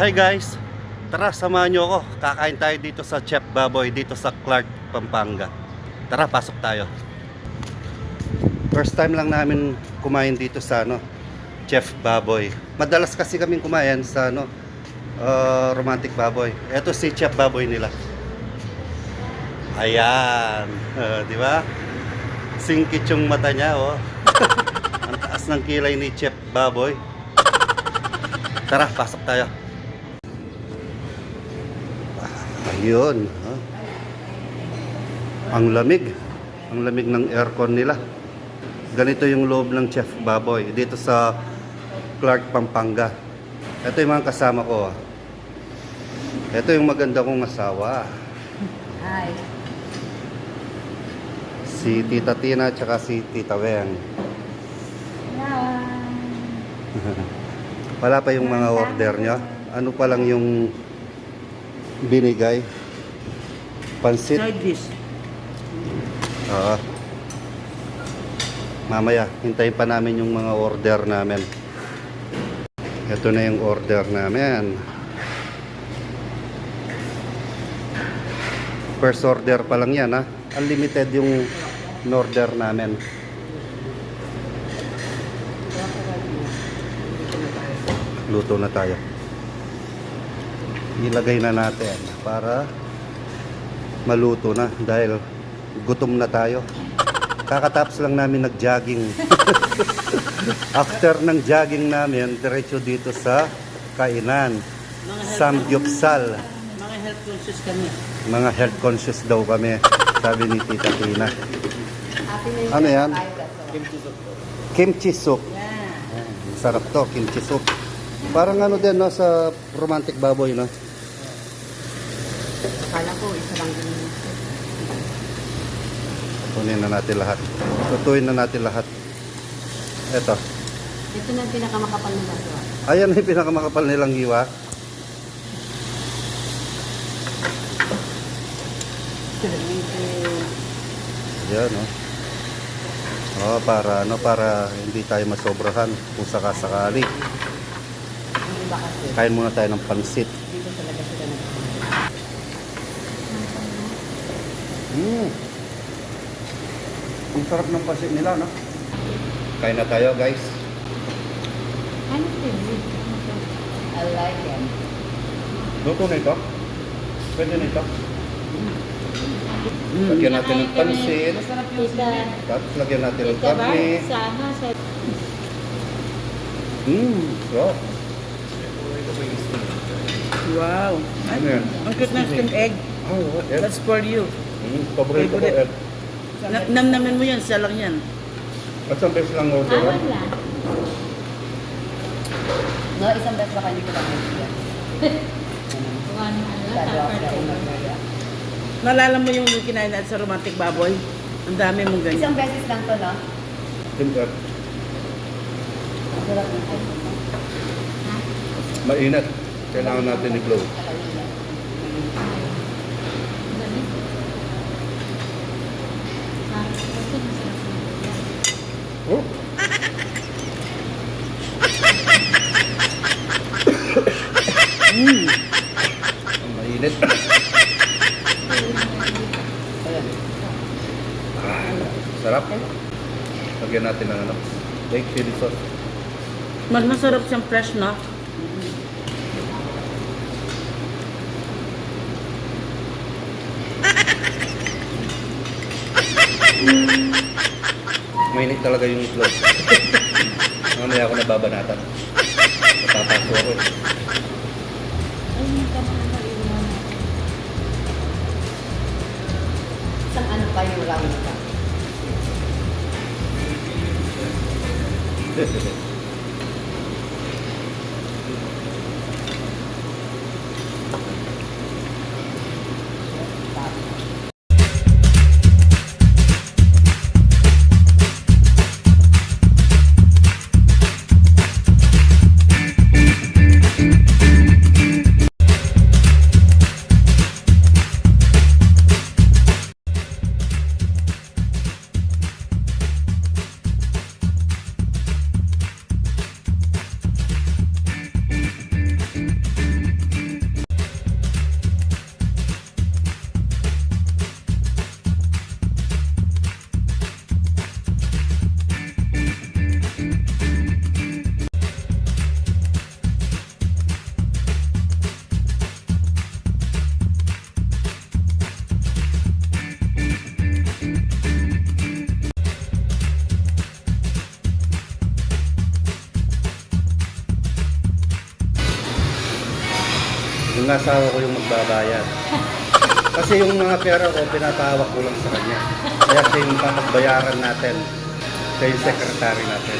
Hi guys! Tara, samahan nyo ako. Kakain tayo dito sa Chef Baboy, dito sa Clark, Pampanga. Tara, pasok tayo. First time lang namin kumain dito sa ano, Chef Baboy. Madalas kasi kaming kumain sa ano, uh, Romantic Baboy. Ito si Chef Baboy nila. Ayan, Uh, di ba? Singkit yung mata niya, oh. Ang taas ng kilay ni Chef Baboy. Tara, pasok tayo. Ayun. ha? Ang lamig. Ang lamig ng aircon nila. Ganito yung loob ng Chef Baboy dito sa Clark, Pampanga. Ito yung mga kasama ko. ah. Ito yung maganda kong asawa. Hi. Si Tita Tina at si Tita Weng. Wala pa yung mga order niya. Ano pa lang yung binigay? Pansit. Side dish. Oo. Mamaya, hintayin pa namin yung mga order namin. Ito na yung order namin. First order pa lang yan ha. Unlimited yung order namin. Luto na tayo. Ilagay na natin para maluto na dahil gutom na tayo. Kakatapos lang namin nag-jogging. After ng jogging namin, diretso dito sa kainan. Samgyupsal. Mga health conscious kami. Mga health conscious daw kami, sabi ni Tita Tina. Ano yan? Kimchi soup. Yeah. Sarap to, kimchi soup. Parang ano din no, sa romantic baboy no. Akala ko, isa lang din. Kunin na natin lahat. Tutuin na natin lahat. Eto. Ito na yung pinakamakapal na baso. Ayan yung pinakamakapal nilang hiwa. Yan, no? Oh, para ano, para hindi tayo masobrahan kung sakasakali. Kain muna tayo ng pansit. dito talaga sila nag Mm. Ang sarap ng pansit nila, no? Kain na tayo, guys. Ano favorite? I like it. Luto na ito? Pwede na ito? Lagyan natin ng sila. Tapos lagyan natin ng karne. Sama sa... Mmm, sarap. Wow. Ano? Ang ng steamed egg. Oh, Ed. That's for you. Mm, paborito ko, Favorite. Ed. Na namnamin mo yan, siya lang yan. At isang beses lang order Ah, yan. wala. No, isang beses baka hindi ko lang bibigyan. Kung ano, ano, Nalala mo yung kinain natin sa romantic baboy? Ang dami mong ganyan. Isang beses lang to, no? Tim, Ed. Ang sarap nito. Mainit. Kailangan natin i-glow. Oh. Mm. Ang mainit. Ah, sarap. Lagyan natin ng ano, baked chili sauce. Mas masarap siyang fresh, no? Mainit talaga yung itlog. Mamaya ako nababanatan. Napapaso ako. eh. Isang ano pa yung round ka? Yung asawa ko yung magbabayad. Kasi yung mga pera ko, pinapahawak ko lang sa kanya. Kaya siya yung papagbayaran natin. Siya yung secretary natin.